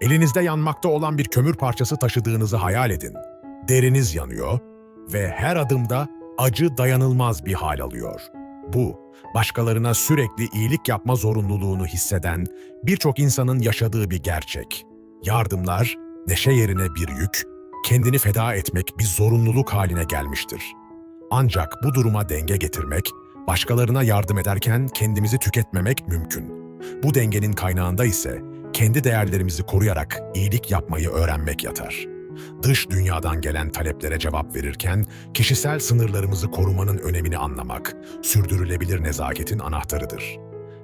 Elinizde yanmakta olan bir kömür parçası taşıdığınızı hayal edin. Deriniz yanıyor ve her adımda acı dayanılmaz bir hal alıyor. Bu, başkalarına sürekli iyilik yapma zorunluluğunu hisseden birçok insanın yaşadığı bir gerçek. Yardımlar, neşe yerine bir yük, kendini feda etmek bir zorunluluk haline gelmiştir. Ancak bu duruma denge getirmek, başkalarına yardım ederken kendimizi tüketmemek mümkün. Bu dengenin kaynağında ise kendi değerlerimizi koruyarak iyilik yapmayı öğrenmek yatar. Dış dünyadan gelen taleplere cevap verirken kişisel sınırlarımızı korumanın önemini anlamak, sürdürülebilir nezaketin anahtarıdır.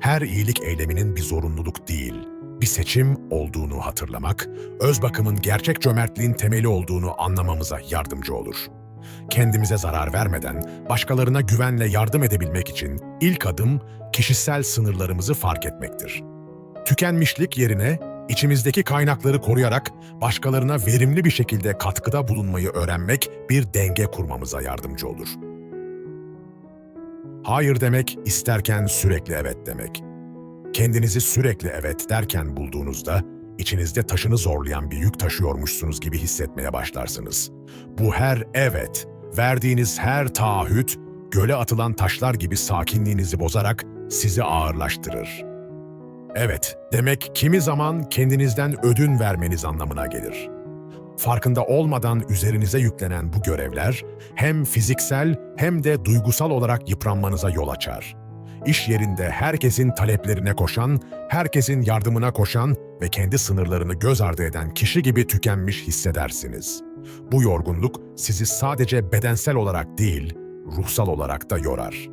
Her iyilik eyleminin bir zorunluluk değil, bir seçim olduğunu hatırlamak, öz bakımın gerçek cömertliğin temeli olduğunu anlamamıza yardımcı olur. Kendimize zarar vermeden başkalarına güvenle yardım edebilmek için ilk adım kişisel sınırlarımızı fark etmektir. Tükenmişlik yerine içimizdeki kaynakları koruyarak başkalarına verimli bir şekilde katkıda bulunmayı öğrenmek bir denge kurmamıza yardımcı olur. Hayır demek isterken sürekli evet demek. Kendinizi sürekli evet derken bulduğunuzda içinizde taşını zorlayan bir yük taşıyormuşsunuz gibi hissetmeye başlarsınız. Bu her evet, verdiğiniz her taahhüt, göle atılan taşlar gibi sakinliğinizi bozarak sizi ağırlaştırır. Evet, demek kimi zaman kendinizden ödün vermeniz anlamına gelir. Farkında olmadan üzerinize yüklenen bu görevler hem fiziksel hem de duygusal olarak yıpranmanıza yol açar. İş yerinde herkesin taleplerine koşan, herkesin yardımına koşan ve kendi sınırlarını göz ardı eden kişi gibi tükenmiş hissedersiniz. Bu yorgunluk sizi sadece bedensel olarak değil, ruhsal olarak da yorar.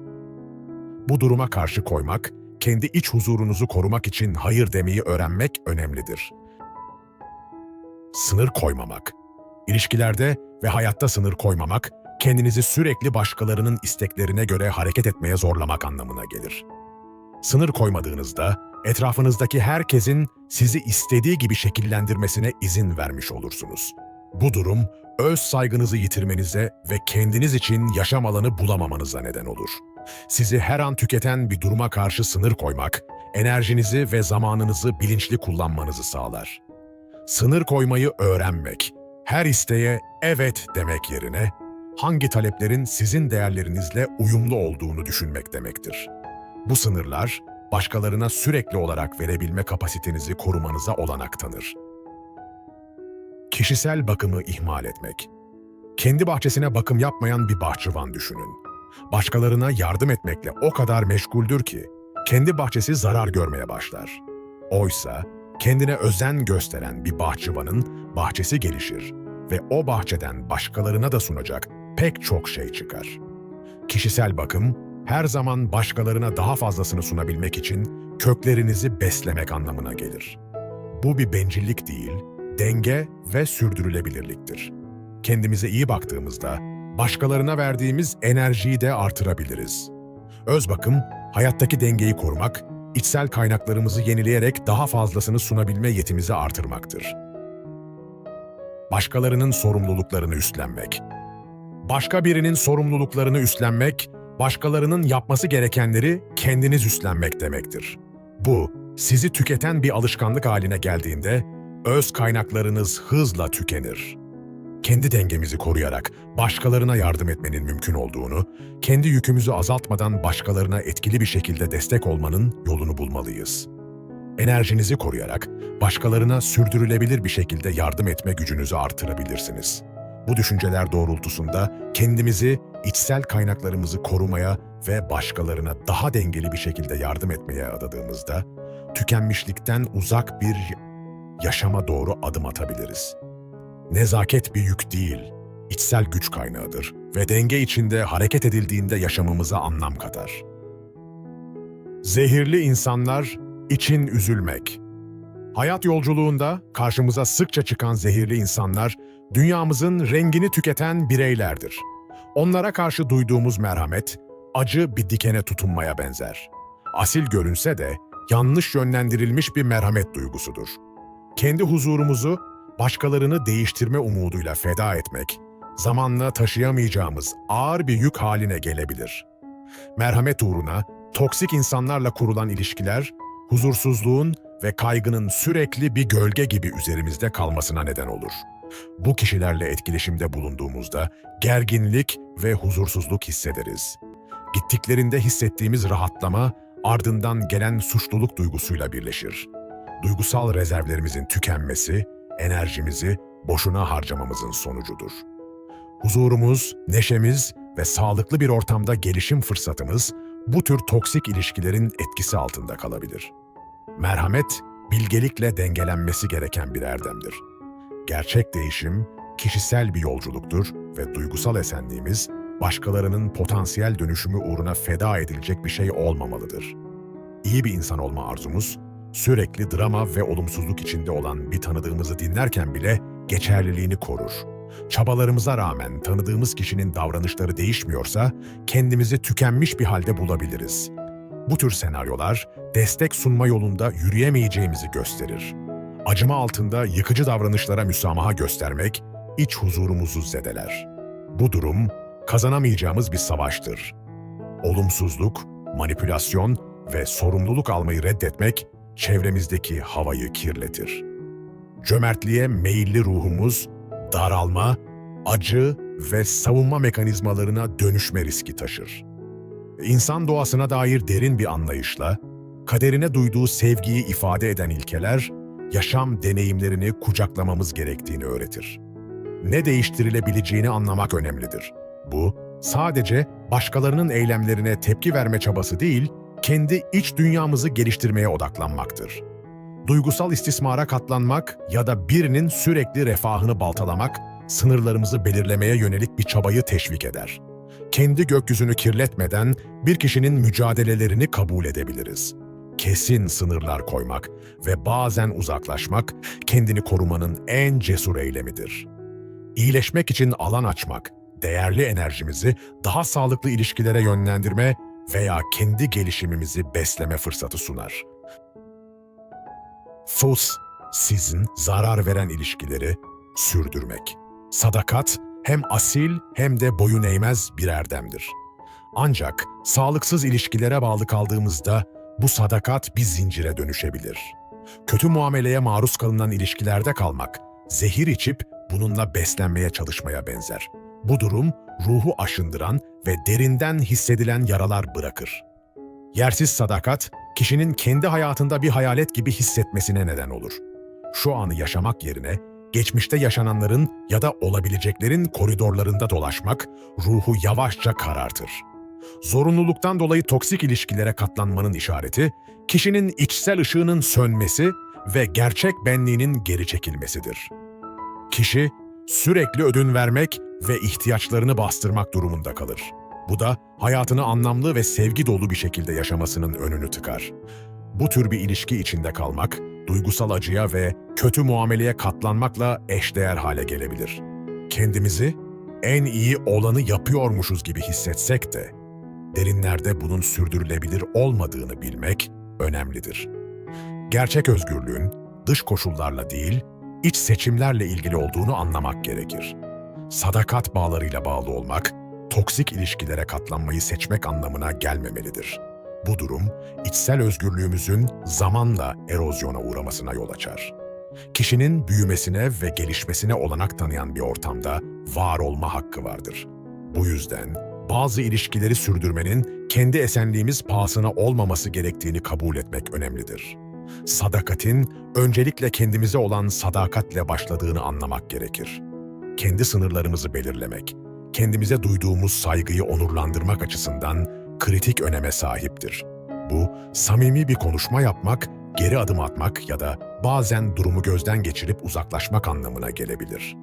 Bu duruma karşı koymak, kendi iç huzurunuzu korumak için hayır demeyi öğrenmek önemlidir. Sınır koymamak. İlişkilerde ve hayatta sınır koymamak, kendinizi sürekli başkalarının isteklerine göre hareket etmeye zorlamak anlamına gelir. Sınır koymadığınızda, etrafınızdaki herkesin sizi istediği gibi şekillendirmesine izin vermiş olursunuz. Bu durum, öz saygınızı yitirmenize ve kendiniz için yaşam alanı bulamamanıza neden olur. Sizi her an tüketen bir duruma karşı sınır koymak, enerjinizi ve zamanınızı bilinçli kullanmanızı sağlar. Sınır koymayı öğrenmek, her isteğe evet demek yerine hangi taleplerin sizin değerlerinizle uyumlu olduğunu düşünmek demektir. Bu sınırlar, başkalarına sürekli olarak verebilme kapasitenizi korumanıza olanak tanır. Kişisel bakımı ihmal etmek. Kendi bahçesine bakım yapmayan bir bahçıvan düşünün. Başkalarına yardım etmekle o kadar meşguldür ki, kendi bahçesi zarar görmeye başlar. Oysa, kendine özen gösteren bir bahçıvanın bahçesi gelişir ve o bahçeden başkalarına da sunacak pek çok şey çıkar. Kişisel bakım, her zaman başkalarına daha fazlasını sunabilmek için köklerinizi beslemek anlamına gelir. Bu bir bencillik değil, denge ve sürdürülebilirliktir. Kendimize iyi baktığımızda, başkalarına verdiğimiz enerjiyi de artırabiliriz. Öz bakım, hayattaki dengeyi korumak, içsel kaynaklarımızı yenileyerek daha fazlasını sunabilme yetimizi artırmaktır. Başkalarının sorumluluklarını üstlenmek. Başka birinin sorumluluklarını üstlenmek, başkalarının yapması gerekenleri kendiniz üstlenmek demektir. Bu, sizi tüketen bir alışkanlık haline geldiğinde, öz kaynaklarınız hızla tükenir. Kendi dengemizi koruyarak başkalarına yardım etmenin mümkün olduğunu, kendi yükümüzü azaltmadan başkalarına etkili bir şekilde destek olmanın yolunu bulmalıyız. Enerjinizi koruyarak başkalarına sürdürülebilir bir şekilde yardım etme gücünüzü artırabilirsiniz. Bu düşünceler doğrultusunda kendimizi, içsel kaynaklarımızı korumaya ve başkalarına daha dengeli bir şekilde yardım etmeye adadığımızda, tükenmişlikten uzak bir yaşama doğru adım atabiliriz. Nezaket bir yük değil, içsel güç kaynağıdır ve denge içinde hareket edildiğinde yaşamımıza anlam katar. Zehirli insanlar için üzülmek. Hayat yolculuğunda karşımıza sıkça çıkan zehirli insanlar dünyamızın rengini tüketen bireylerdir. Onlara karşı duyduğumuz merhamet acı bir dikene tutunmaya benzer. Asil görünse de yanlış yönlendirilmiş bir merhamet duygusudur. Kendi huzurumuzu başkalarını değiştirme umuduyla feda etmek, zamanla taşıyamayacağımız ağır bir yük haline gelebilir. Merhamet uğruna toksik insanlarla kurulan ilişkiler, huzursuzluğun ve kaygının sürekli bir gölge gibi üzerimizde kalmasına neden olur. Bu kişilerle etkileşimde bulunduğumuzda gerginlik ve huzursuzluk hissederiz. Gittiklerinde hissettiğimiz rahatlama ardından gelen suçluluk duygusuyla birleşir. Duygusal rezervlerimizin tükenmesi, enerjimizi boşuna harcamamızın sonucudur. Huzurumuz, neşemiz ve sağlıklı bir ortamda gelişim fırsatımız bu tür toksik ilişkilerin etkisi altında kalabilir. Merhamet, bilgelikle dengelenmesi gereken bir erdemdir. Gerçek değişim, kişisel bir yolculuktur ve duygusal esenliğimiz, başkalarının potansiyel dönüşümü uğruna feda edilecek bir şey olmamalıdır. İyi bir insan olma arzumuz, sürekli drama ve olumsuzluk içinde olan bir tanıdığımızı dinlerken bile geçerliliğini korur. Çabalarımıza rağmen tanıdığımız kişinin davranışları değişmiyorsa kendimizi tükenmiş bir halde bulabiliriz. Bu tür senaryolar destek sunma yolunda yürüyemeyeceğimizi gösterir. Acıma altında yıkıcı davranışlara müsamaha göstermek iç huzurumuzu zedeler. Bu durum kazanamayacağımız bir savaştır. Olumsuzluk, manipülasyon ve sorumluluk almayı reddetmek çevremizdeki havayı kirletir. Cömertliğe meyilli ruhumuz daralma, acı ve savunma mekanizmalarına dönüşme riski taşır. İnsan doğasına dair derin bir anlayışla, kaderine duyduğu sevgiyi ifade eden ilkeler, yaşam deneyimlerini kucaklamamız gerektiğini öğretir. Ne değiştirilebileceğini anlamak önemlidir. Bu, sadece başkalarının eylemlerine tepki verme çabası değil, kendi iç dünyamızı geliştirmeye odaklanmaktır. Duygusal istismara katlanmak ya da birinin sürekli refahını baltalamak, sınırlarımızı belirlemeye yönelik bir çabayı teşvik eder. Kendi gökyüzünü kirletmeden bir kişinin mücadelelerini kabul edebiliriz. Kesin sınırlar koymak ve bazen uzaklaşmak kendini korumanın en cesur eylemidir. İyileşmek için alan açmak, değerli enerjimizi daha sağlıklı ilişkilere yönlendirme veya kendi gelişimimizi besleme fırsatı sunar. Fus, sizin zarar veren ilişkileri sürdürmek. Sadakat hem asil hem de boyun eğmez bir erdemdir. Ancak sağlıksız ilişkilere bağlı kaldığımızda bu sadakat bir zincire dönüşebilir. Kötü muameleye maruz kalınan ilişkilerde kalmak, zehir içip bununla beslenmeye çalışmaya benzer. Bu durum ruhu aşındıran ve derinden hissedilen yaralar bırakır. Yersiz sadakat, kişinin kendi hayatında bir hayalet gibi hissetmesine neden olur. Şu anı yaşamak yerine, geçmişte yaşananların ya da olabileceklerin koridorlarında dolaşmak, ruhu yavaşça karartır. Zorunluluktan dolayı toksik ilişkilere katlanmanın işareti, kişinin içsel ışığının sönmesi ve gerçek benliğinin geri çekilmesidir. Kişi, sürekli ödün vermek ve ihtiyaçlarını bastırmak durumunda kalır. Bu da hayatını anlamlı ve sevgi dolu bir şekilde yaşamasının önünü tıkar. Bu tür bir ilişki içinde kalmak, duygusal acıya ve kötü muameleye katlanmakla eşdeğer hale gelebilir. Kendimizi en iyi olanı yapıyormuşuz gibi hissetsek de, derinlerde bunun sürdürülebilir olmadığını bilmek önemlidir. Gerçek özgürlüğün dış koşullarla değil, iç seçimlerle ilgili olduğunu anlamak gerekir. Sadakat bağlarıyla bağlı olmak, toksik ilişkilere katlanmayı seçmek anlamına gelmemelidir. Bu durum, içsel özgürlüğümüzün zamanla erozyona uğramasına yol açar. Kişinin büyümesine ve gelişmesine olanak tanıyan bir ortamda var olma hakkı vardır. Bu yüzden bazı ilişkileri sürdürmenin kendi esenliğimiz pahasına olmaması gerektiğini kabul etmek önemlidir. Sadakatin öncelikle kendimize olan sadakatle başladığını anlamak gerekir. Kendi sınırlarımızı belirlemek, kendimize duyduğumuz saygıyı onurlandırmak açısından kritik öneme sahiptir. Bu, samimi bir konuşma yapmak, geri adım atmak ya da bazen durumu gözden geçirip uzaklaşmak anlamına gelebilir.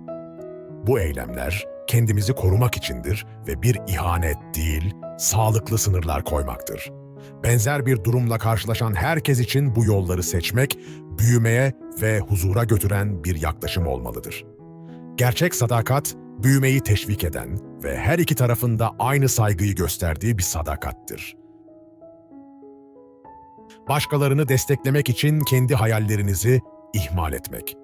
Bu eylemler kendimizi korumak içindir ve bir ihanet değil, sağlıklı sınırlar koymaktır. Benzer bir durumla karşılaşan herkes için bu yolları seçmek, büyümeye ve huzura götüren bir yaklaşım olmalıdır. Gerçek sadakat, büyümeyi teşvik eden ve her iki tarafında aynı saygıyı gösterdiği bir sadakattir. Başkalarını desteklemek için kendi hayallerinizi ihmal etmek.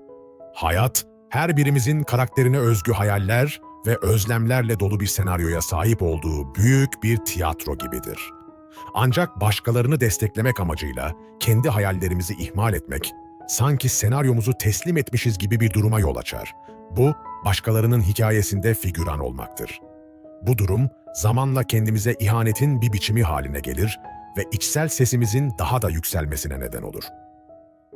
Hayat, her birimizin karakterine özgü hayaller ve özlemlerle dolu bir senaryoya sahip olduğu büyük bir tiyatro gibidir. Ancak başkalarını desteklemek amacıyla kendi hayallerimizi ihmal etmek, sanki senaryomuzu teslim etmişiz gibi bir duruma yol açar. Bu, başkalarının hikayesinde figüran olmaktır. Bu durum, zamanla kendimize ihanetin bir biçimi haline gelir ve içsel sesimizin daha da yükselmesine neden olur.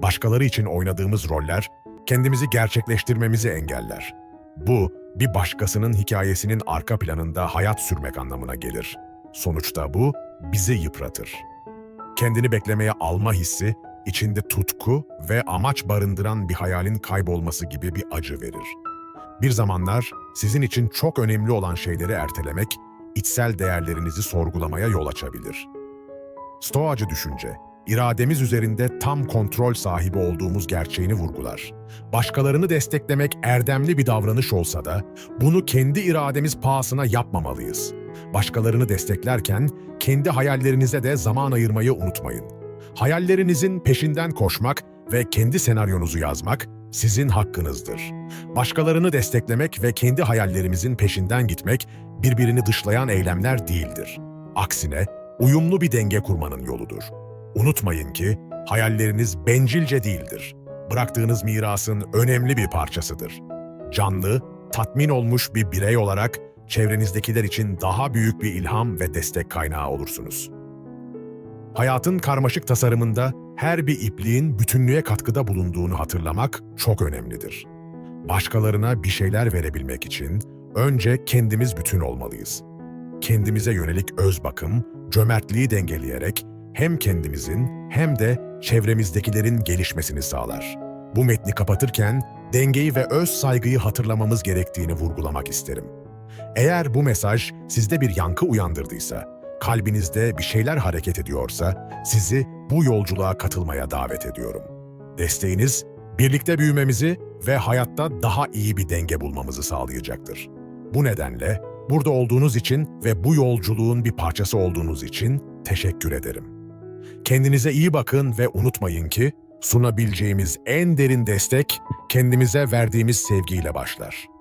Başkaları için oynadığımız roller, kendimizi gerçekleştirmemizi engeller. Bu, bir başkasının hikayesinin arka planında hayat sürmek anlamına gelir. Sonuçta bu, bizi yıpratır. Kendini beklemeye alma hissi, içinde tutku ve amaç barındıran bir hayalin kaybolması gibi bir acı verir. Bir zamanlar sizin için çok önemli olan şeyleri ertelemek, içsel değerlerinizi sorgulamaya yol açabilir. Stoacı düşünce, irademiz üzerinde tam kontrol sahibi olduğumuz gerçeğini vurgular. Başkalarını desteklemek erdemli bir davranış olsa da bunu kendi irademiz pahasına yapmamalıyız. Başkalarını desteklerken kendi hayallerinize de zaman ayırmayı unutmayın. Hayallerinizin peşinden koşmak ve kendi senaryonuzu yazmak sizin hakkınızdır. Başkalarını desteklemek ve kendi hayallerimizin peşinden gitmek birbirini dışlayan eylemler değildir. Aksine uyumlu bir denge kurmanın yoludur. Unutmayın ki hayalleriniz bencilce değildir. Bıraktığınız mirasın önemli bir parçasıdır. Canlı, tatmin olmuş bir birey olarak çevrenizdekiler için daha büyük bir ilham ve destek kaynağı olursunuz. Hayatın karmaşık tasarımında her bir ipliğin bütünlüğe katkıda bulunduğunu hatırlamak çok önemlidir. Başkalarına bir şeyler verebilmek için önce kendimiz bütün olmalıyız. Kendimize yönelik öz bakım, cömertliği dengeleyerek hem kendimizin hem de çevremizdekilerin gelişmesini sağlar. Bu metni kapatırken dengeyi ve öz saygıyı hatırlamamız gerektiğini vurgulamak isterim. Eğer bu mesaj sizde bir yankı uyandırdıysa, kalbinizde bir şeyler hareket ediyorsa sizi bu yolculuğa katılmaya davet ediyorum. Desteğiniz birlikte büyümemizi ve hayatta daha iyi bir denge bulmamızı sağlayacaktır. Bu nedenle burada olduğunuz için ve bu yolculuğun bir parçası olduğunuz için teşekkür ederim. Kendinize iyi bakın ve unutmayın ki sunabileceğimiz en derin destek kendimize verdiğimiz sevgiyle başlar.